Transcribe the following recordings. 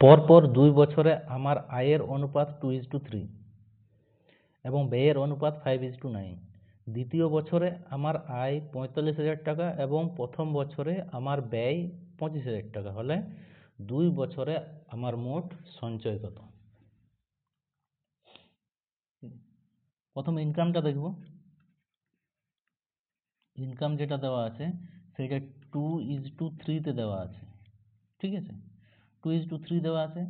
পরপর দুই বছরে আমার আয়ের অনুপাত টু ইজ টু থ্রি এবং ব্যয়ের অনুপাত ফাইভ ইজ টু নাইন দ্বিতীয় বছরে আমার আয় পঁয়তাল্লিশ হাজার টাকা এবং প্রথম বছরে আমার ব্যয় পঁচিশ হাজার টাকা। হলে দুই বছরে আমার মোট সঞ্চয় কত? প্রথম ইনকামটা দেখব। ইনকাম যেটা দেওয়া আছে, সেটা টু ইজ টু থ্রিতে দেওয়া আছে। ঠিক আছে? টু ইজ টু থ্রি দেওয়া আছে।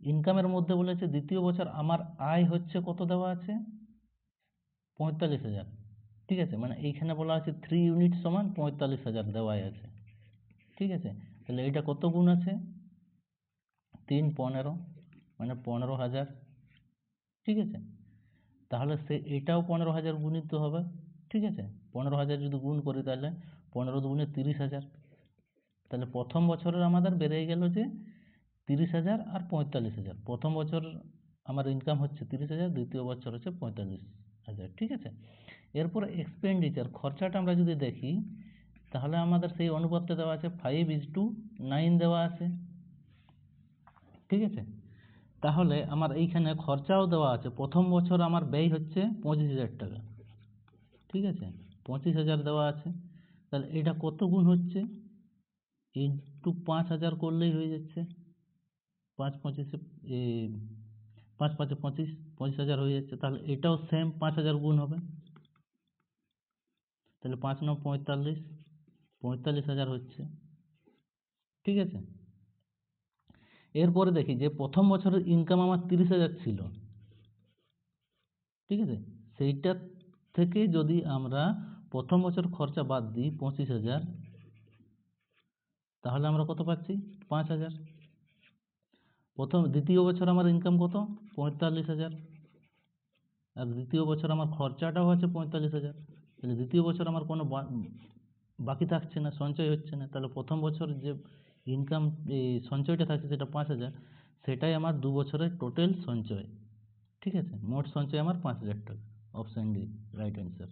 ইনকামের মধ্যে বলেছে, দ্বিতীয় বছর আমার আয় হচ্ছে কত দেওয়া আছে? পঁয়তাল্লিশ হাজার। ঠিক আছে? মানে এইখানে বলা আছে থ্রি ইউনিট সমান পঁয়তাল্লিশ হাজার দেওয়াই আছে। ঠিক আছে? তাহলে এটা কত গুণ আছে? তিন পনেরো মানে পনেরো হাজার। ঠিক আছে? তাহলে সে এটাও পনেরো হাজার গুণিত হবে। ঠিক আছে? পনেরো হাজার যদি গুণ করি তাহলে পনেরো দুগুণে তিরিশ হাজার। তাহলে প্রথম বছরের আমাদের বেড়ে গেল যে তিরিশ হাজার আর পঁয়তাল্লিশ হাজার। প্রথম বছর আমার ইনকাম হচ্ছে তিরিশ হাজার, দ্বিতীয় বছর হচ্ছে পঁয়তাল্লিশ হাজার, ঠিক আছে? এরপর এক্সপেন্ডিচার খরচাটা আমরা যদি দেখি, তাহলে আমাদের সেই অনুপাতটা দেওয়া আছে ফাইভ ইজ টু নাইন দেওয়া আছে, ঠিক আছে? তাহলে আমার এইখানে খরচাও দেওয়া আছে। প্রথম বছর আমার ব্যয় হচ্ছে পঁচিশ হাজার টাকা, ঠিক আছে? পঁচিশ হাজার দেওয়া আছে। তাহলে এটা কত গুণ হচ্ছে? ইন্টু পাঁচ হাজার করলেই হয়ে যাচ্ছে। পাঁচ পঁচিশে, এ, পাঁচ পাঁচে পঁচিশ পঁচিশ হাজার হয়ে যাচ্ছে, তাহলে এটাও সেম পাঁচ হাজার গুণ হবে। তাহলে পাঁচ ন পঁয়তাল্লিশ পঁয়তাল্লিশ হাজার হচ্ছে। ঠিক আছে? এরপরে দেখি যে প্রথম বছরের ইনকাম আমার তিরিশ হাজার ছিল। ঠিক আছে? সেইটা থেকে যদি আমরা প্রথম বছর খরচা বাদ দিই পঁচিশ হাজার, তাহলে আমরা কত পাচ্ছি? পাঁচ হাজার। প্রথম, দ্বিতীয় বছর আমার ইনকাম কত? পঁয়তাল্লিশ হাজার। আর দ্বিতীয় বছর আমার খরচাটাও আছে পঁয়তাল্লিশ হাজার। তাহলে দ্বিতীয় বছর আমার কোনো বাকি থাকছে না, সঞ্চয় হচ্ছে না, তাহলে প্রথম বছর যে ইনকাম সঞ্চয়টা থাকছে সেটা পাঁচ হাজার। সেটাই আমার দু বছরের টোটাল সঞ্চয়। ঠিক আছে? মোট সঞ্চয় আমার পাঁচ হাজার টাকা। Option D right answer